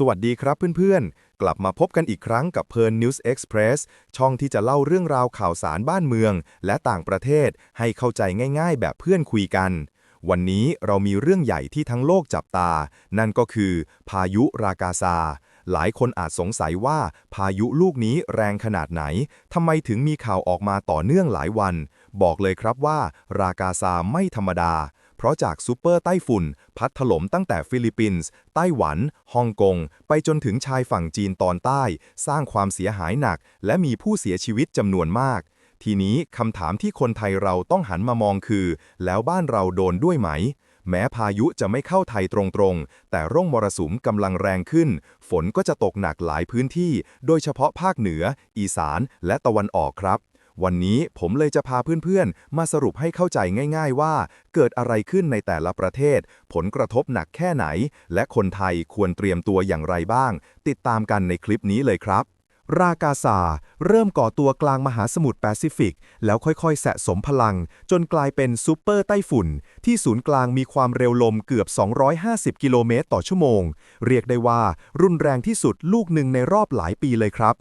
สวัสดีครับเพื่อนๆ กลับมาพบกันอีกครั้งกับเพ r ร์ News Express ช่องที่จะเล่าเรื่องราวข่าวสารบ้านเมือง และต่างประเทศให้เข้าใจง่ายๆ แบบเพื่อนคุยกัน วันนี้เรามีเรื่องใหญ่ที่ทั้งโลกจับตา นั่นก็คือ พายุรากาซา หลายคนอาจสงสัยว่าพายุลูกนี้แรงขนาดไหนทำไมถึงมีข่าวออกมาต่อเนื่องหลายวัน บอกเลยครับว่า รากาซาไม่ธรรมดา เพราะจากซูเปอร์ไต้ฝุ่น พัดถล่มตั้งแต่ฟิลิปปินส์ ไต้หวัน ฮ่องกง ไปจนถึงชายฝั่งจีนตอนใต้ สร้างความเสียหายหนัก และมีผู้เสียชีวิตจำนวนมาก ทีนี้คำถามที่คนไทยเราต้องหันมามองคือ แล้วบ้านเราโดนด้วยไหม แม้พายุจะไม่เข้าไทยตรงๆ แต่ร่องมรสุมกำลังแรงขึ้น ฝนก็จะตกหนักหลายพื้นที่ โดยเฉพาะภาคเหนือ อีสาน และตะวันออกครับ วันนี้ผมเลยจะพาเพื่อนๆ มาสรุปให้เข้าใจง่าย ๆ ว่า เกิดอะไรขึ้นในแต่ละประเทศ ผลกระทบหนักแค่ไหน และคนไทยควรเตรียมตัวอย่างไรบ้าง ติดตามกันในคลิปนี้เลยครับ รากาซาเริ่มก่อตัวกลางมหาสมุทรแปซิฟิก แล้วค่อยๆ สะสมพลัง จนกลายเป็นซูเปอร์ไต้ฝุ่น ที่ศูนย์กลางมีความเร็วลมเกือบ 250 กิโลเมตรต่อชั่วโมง เรียกได้ว่ารุนแรงที่สุดลูกหนึ่งในรอบหลายปีเลยครับ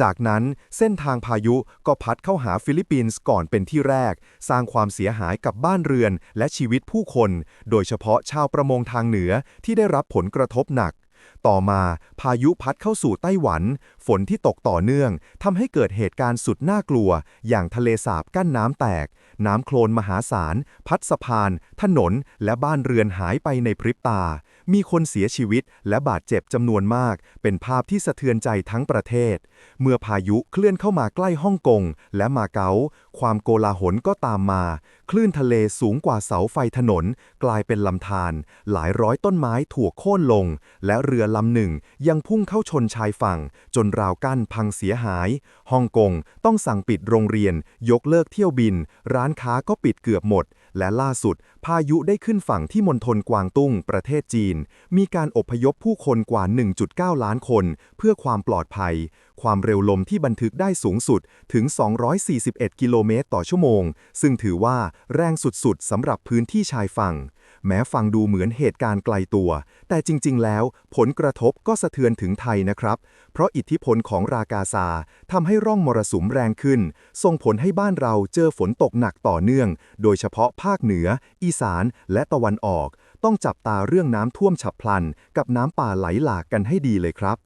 จากนั้นเส้นทางพายุก็พัดเข้าหาฟิลิปปินส์ก่อนเป็นที่แรก สร้างความเสียหายกับบ้านเรือนและชีวิตผู้คน โดยเฉพาะชาวประมงทางเหนือที่ได้รับผลกระทบหนัก ต่อมาพายุพัดเข้าสู่ไต้หวัน ฝนที่ตกต่อเนื่องทำให้เกิดเหตุการณ์สุดน่ากลัว อย่างทะเลสาบกั้นน้ำแตก น้ำโคลนมหาศาล พัดสะพาน ถนน และบ้านเรือนหายไปในพริบตา มีคนเสียชีวิตและบาดเจ็บจำนวนมาก เป็นภาพที่สะเทือนใจทั้งประเทศ เมื่อพายุเคลื่อนเข้ามาใกล้ฮ่องกงและมาเก๊าความโกลาหลก็ตามมา คลื่นทะเลสูงกว่าเสาไฟถนน กลายเป็นลำธารหลายร้อยต้นไม้ถูกโค่นลง และเรือลำหนึ่งยังพุ่งเข้าชนชายฝั่ง จนราวกั้นพังเสียหายฮ่องกงต้องสั่งปิดโรงเรียน ยกเลิกเที่ยวบิน ร้านค้าก็ปิดเกือบหมด และล่าสุด พายุได้ขึ้นฝั่งที่มณฑลกวางตุ้ง ประเทศจีน มีการอพยพผู้คนกว่า 1.9 ล้านคน เพื่อความปลอดภัย ความเร็วลมที่บันทึกได้สูงสุดถึง 241 กิโลเมตรต่อชั่วโมง ซึ่งถือว่าแรงสุดๆสำหรับพื้นที่ชายฝั่ง แม้ฟังดูเหมือนเหตุการณ์ไกลตัว แต่จริง ๆ แล้ว ผลกระทบก็สะเทือนถึงไทยนะครับ เพราะอิทธิพลของรากาซาทำให้ร่องมรสุมแรงขึ้น ส่งผลให้บ้านเราเจอฝนตกหนักต่อเนื่อง โดยเฉพาะภาคเหนือ อีสาน และตะวันออก ต้องจับตาเรื่องน้ำท่วมฉับพลัน กับน้ำป่าไหลหลากกันให้ดีเลยครับ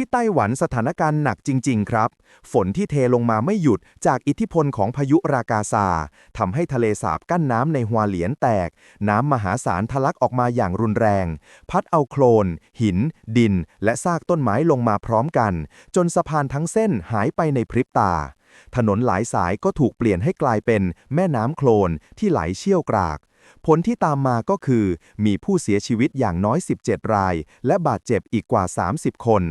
ที่ไต้หวันสถานการณ์หนักจริง ๆ ครับ ฝนที่เทลงมาไม่หยุดจากอิทธิพลของพายุรากาซาทำให้ทะเลสาบกั้นน้ำในหัวเหลียนแตก น้ำมหาศาลทะลักออกมาอย่างรุนแรง พัดเอาโคลน หิน ดิน และซากต้นไม้ลงมาพร้อมกัน จนสะพานทั้งเส้นหายไปในพริบตา ถนนหลายสายก็ถูกเปลี่ยนให้กลายเป็นแม่น้ำโคลนที่ไหลเชี่ยวกราก ผลที่ตามมาก็คือ มีผู้เสียชีวิตอย่างน้อย 17 ราย และบาดเจ็บอีกกว่า 30 คน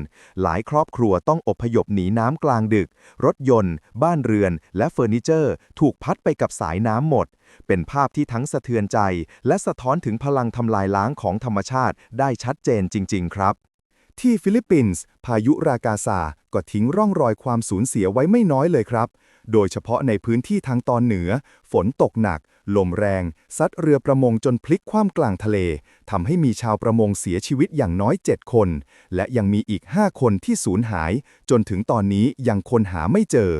หลายครอบครัวต้องอพยพหนีน้ำกลางดึก รถยนต์ บ้านเรือน และเฟอร์นิเจอร์ ถูกพัดไปกับสายน้ำหมด เป็นภาพที่ทั้งสะเทือนใจ และสะท้อนถึงพลังทำลายล้างของธรรมชาติได้ชัดเจนจริง ๆ ครับที่ฟิลิปปินส์พายุรากาซาก็ทิ้งร่องรอยความสูญเสียไว้ไม่น้อยเลยครับ โดยเฉพาะในพื้นที่ทางตอนเหนือ ฝนตกหนัก ลมแรงซัดเรือประมงจนพลิกคว่ำกลางทะเลทำให้มีชาวประมงเสียชีวิตอย่างน้อย 7 คน และยังมีอีก 5 คนที่สูญหาย จนถึงตอนนี้ยังคนหาไม่เจอ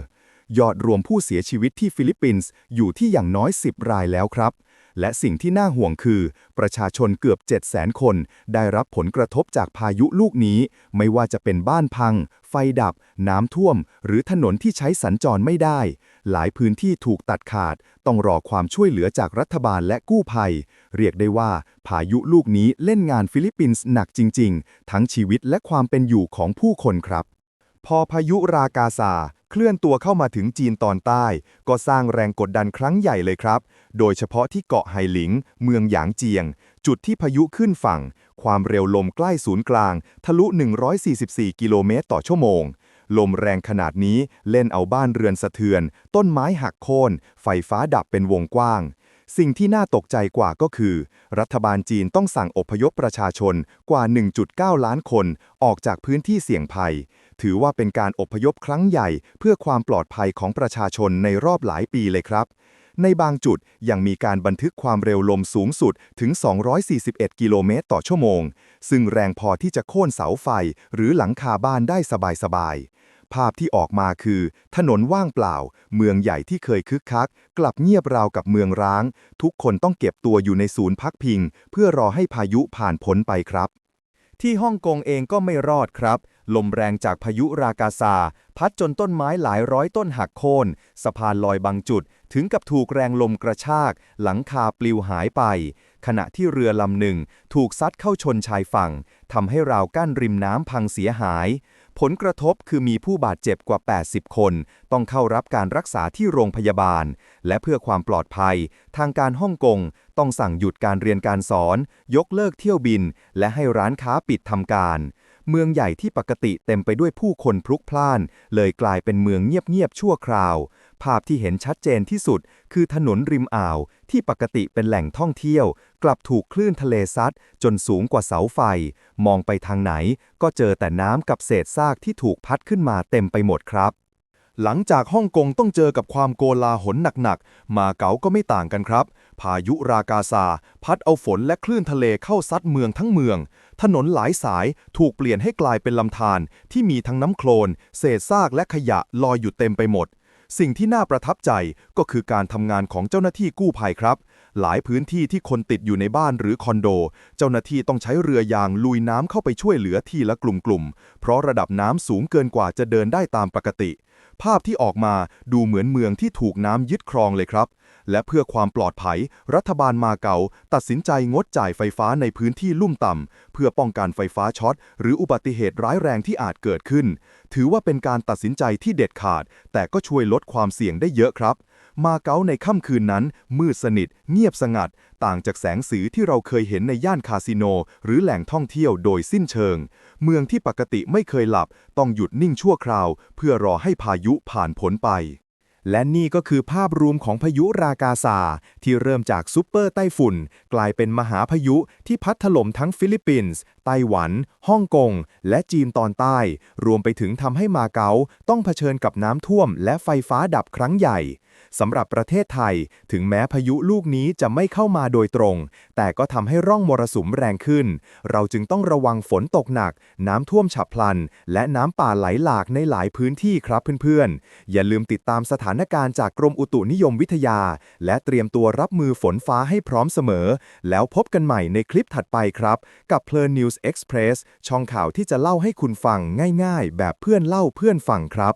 ยอดรวมผู้เสียชีวิตที่ฟิลิปปินส์อยู่ที่อย่างน้อย 10 รายแล้วครับ และสิ่งที่น่าห่วงคือ ประชาชนเกือบ7 0 0 0 0คน ได้รับผลกระทบจากพายุลูกนี้ ไม่ว่าจะเป็นบ้านพัง ไฟดับ น้ำท่วม หรือถนนที่ใช้สัญจรไม่ได้ หลายพื้นที่ถูกตัดขาด ต้องรอความช่วยเหลือจากรัฐบาลและกู้ภัย เรียกได้ว่าพายุลูกนี้เล่นงานฟิลิปปินส์หนักจริง ๆ ทั้งชีวิตและความเป็นอยู่ของผู้คนครับ พอพายุรากาซาเคลื่อนตัวเข้ามาถึงจีนตอนใต้ ก็สร้างแรงกดดันครั้งใหญ่เลยครับ โดยเฉพาะที่เกาะไหหลิง เมืองหยางเจียง จุดที่พายุขึ้นฝั่ง ความเร็วลมใกล้ศูนย์กลาง ทะลุ 144 กิโลเมตรต่อชั่วโมง ลมแรงขนาดนี้เล่นเอาบ้านเรือนสะเทือน ต้นไม้หักโค่น ไฟฟ้าดับเป็นวงกว้าง สิ่งที่น่าตกใจกว่าก็คือ รัฐบาลจีนต้องสั่งอพยพประชาชนกว่า 1.9 ล้านคนออกจากพื้นที่เสี่ยงภัย ถือว่าเป็นการอพยพครั้งใหญ่เพื่อความปลอดภัยของประชาชนในรอบหลายปีเลยครับ ในบางจุดยังมีการบันทึกความเร็วลมสูงสุดถึง 241 กิโลเมตรต่อชั่วโมง ซึ่งแรงพอที่จะโค่นเสาไฟหรือหลังคาบ้านได้สบายๆ ภาพที่ออกมาคือ ถนนว่างเปล่า เมืองใหญ่ที่เคยคึกคัก กลับเงียบราวกับเมืองร้าง ทุกคนต้องเก็บตัวอยู่ในศูนย์พักพิง เพื่อรอให้พายุผ่านพ้นไปครับ ที่ฮ่องกงเองก็ไม่รอดครับลมแรงจากพายุรากาซา พัดจนต้นไม้หลายร้อยต้นหักโค่นสะพานลอยบางจุด ถึงกับถูกแรงลมกระชาก หลังคาปลิวหายไป ขณะที่เรือลำหนึ่งถูกซัดเข้าชนชายฝั่งทำให้ราวกั้นริมน้ำพังเสียหาย ผลกระทบคือมีผู้บาดเจ็บกว่า 80 คน ต้องเข้ารับการรักษาที่โรงพยาบาล และเพื่อความปลอดภัย ทางการฮ่องกงต้องสั่งหยุดการเรียนการสอน ยกเลิกเที่ยวบิน และให้ร้านค้าปิดทำการเมืองใหญ่ที่ปกติเต็มไปด้วยผู้คนพลุกพล่าน เลยกลายเป็นเมืองเงียบๆชั่วคราว ภาพที่เห็นชัดเจนที่สุด คือถนนริมอ่าว ที่ปกติเป็นแหล่งท่องเที่ยว กลับถูกคลื่นทะเลซัด จนสูงกว่าเสาไฟ มองไปทางไหน ก็เจอแต่น้ำกับเศษซากที่ถูกพัดขึ้นมาเต็มไปหมดครับ หลังจากฮ่องกงต้องเจอกับความโกลาหลหนักๆ มาเก๊าก็ไม่ต่างกันครับ พายุรากาซา พัดเอาฝนและคลื่นทะเลเข้าซัดเมืองทั้งเมือง ถนนหลายสายถูกเปลี่ยนให้กลายเป็นลำธารที่มีทั้งน้ำโคลน เศษซากและขยะลอยอยู่เต็มไปหมด สิ่งที่น่าประทับใจก็คือการทำงานของเจ้าหน้าที่กู้ภัยครับ หลายพื้นที่ที่คนติดอยู่ในบ้านหรือคอนโด เจ้าหน้าที่ต้องใช้เรือยางลุยน้ำเข้าไปช่วยเหลือทีละกลุ่มๆ เพราะระดับน้ำสูงเกินกว่าจะเดินได้ตามปกติ ภาพที่ออกมาดูเหมือนเมืองที่ถูกน้ำยึดครองเลยครับ และเพื่อความปลอดภัย รัฐบาลมาเกาตัดสินใจงดจ่ายไฟฟ้าในพื้นที่ลุ่มต่ำ เพื่อป้องกันไฟฟ้าช็อต หรืออุบัติเหตุร้ายแรงที่อาจเกิดขึ้น ถือว่าเป็นการตัดสินใจที่เด็ดขาด แต่ก็ช่วยลดความเสี่ยงได้เยอะครับ มาเก๊าในค่ำคืนนั้น มืดสนิท เงียบสงัด ต่างจากแสงสีที่เราเคยเห็นในย่านคาสิโน หรือแหล่งท่องเที่ยวโดยสิ้นเชิง เมืองที่ปกติไม่เคยหลับ ต้องหยุดนิ่งชั่วคราว เพื่อรอให้พายุผ่านพ้นไป และนี่ก็คือภาพรวมของพายุรากาซาที่เริ่มจากซูเปอร์ไต้ฝุ่น กลายเป็นมหาพายุที่พัดถล่มทั้งฟิลิปปินส์ ไต้หวัน ฮ่องกง และจีนตอนใต้ รวมไปถึงทำให้มาเก๊าต้องเผชิญกับน้ำท่วม และไฟฟ้าดับครั้งใหญ่สำหรับประเทศไทย ถึงแม้พายุลูกนี้จะไม่เข้ามาโดยตรง แต่ก็ทำให้ร่องมรสุมแรงขึ้น เราจึงต้องระวังฝนตกหนัก น้ำท่วมฉับพลัน และน้ำป่าไหลหลากในหลายพื้นที่ครับเพื่อนๆ อย่าลืมติดตามสถานการณ์จากกรมอุตุนิยมวิทยา และเตรียมตัวรับมือฝนฟ้าให้พร้อมเสมอ แล้วพบกันใหม่ในคลิปถัดไปครับ กับเพลินนิวส News Express ช่องข่าวที่จะเล่าให้คุณฟังง่ายๆ แบบเพื่อนเล่าเพื่อนฟังครับ